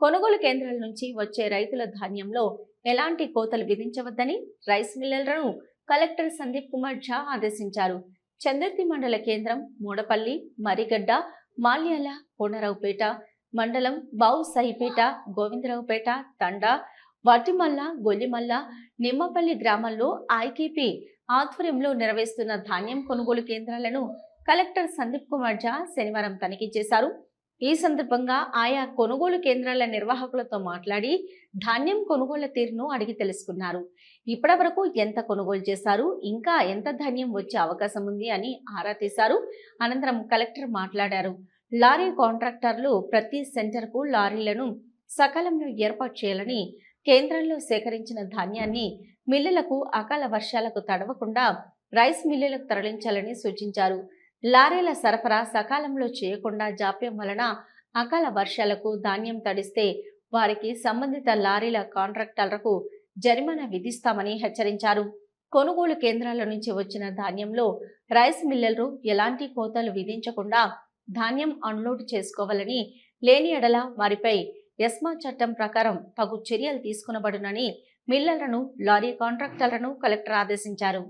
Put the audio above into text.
కొనుగోలు కేంద్రాల నుంచి వచ్చే రైతుల ధాన్యంలో ఎలాంటి కోతలు విధించవద్దని రైస్ మిల్లర్లను కలెక్టర్ సందీప్ కుమార్ ఝా ఆదేశించారు. చంద్రతి మండల కేంద్రం మూడపల్లి మరిగడ్డ మాల్యాల కోనరావుపేట మండలం బావుసాయిపేట గోవిందరావుపేట తండా వటిమల్ల గొల్లిమల్ల నిమ్మపల్లి గ్రామాల్లో ఐకేపీ ఆధ్వర్యంలో నిర్వహిస్తున్న ధాన్యం కొనుగోలు కేంద్రాలను కలెక్టర్ సందీప్ కుమార్ ఝా శనివారం తనిఖీ చేశారు. ఈ సందర్భంగా ఆయా కొనుగోలు కేంద్రాల నిర్వాహకులతో మాట్లాడి ధాన్యం కొనుగోళ్ళ తీరును అడిగి తెలుసుకున్నారు. ఇప్పటి వరకు ఎంత కొనుగోలు చేశారు? ఇంకా ఎంత ధాన్యం వచ్చే అవకాశం ఉంది అని ఆరా తీశారు. అనంతరం కలెక్టర్ మాట్లాడారు. లారీ కాంట్రాక్టర్లు ప్రతి సెంటర్కు లారీలను సకాలంలో ఏర్పాటు చేయాలని కేంద్రంలో సేకరించిన ధాన్యాన్ని మిల్లులకు అకాల వర్షాలకు తడవకుండా రైస్ మిల్లులకు తరలించాలని సూచించారు. లారీల సరఫరా సకాలంలో చేయకుండా జాప్యం వలన అకాల వర్షాలకు ధాన్యం తడిస్తే వారికి సంబంధిత లారీల కాంట్రాక్టర్లకు జరిమానా విధిస్తామని హెచ్చరించారు. కొనుగోలు కేంద్రాల నుంచి వచ్చిన ధాన్యంలో రైస్ మిల్లర్లు ఎలాంటి కోతలు విధించకుండా ధాన్యం అన్లోడ్ చేసుకోవాలని లేని ఎడల వారిపై ఎస్మా చట్టం ప్రకారం తగు చర్యలు తీసుకునబడునని మిల్లర్లను లారీ కాంట్రాక్టర్లను కలెక్టర్ ఆదేశించారు.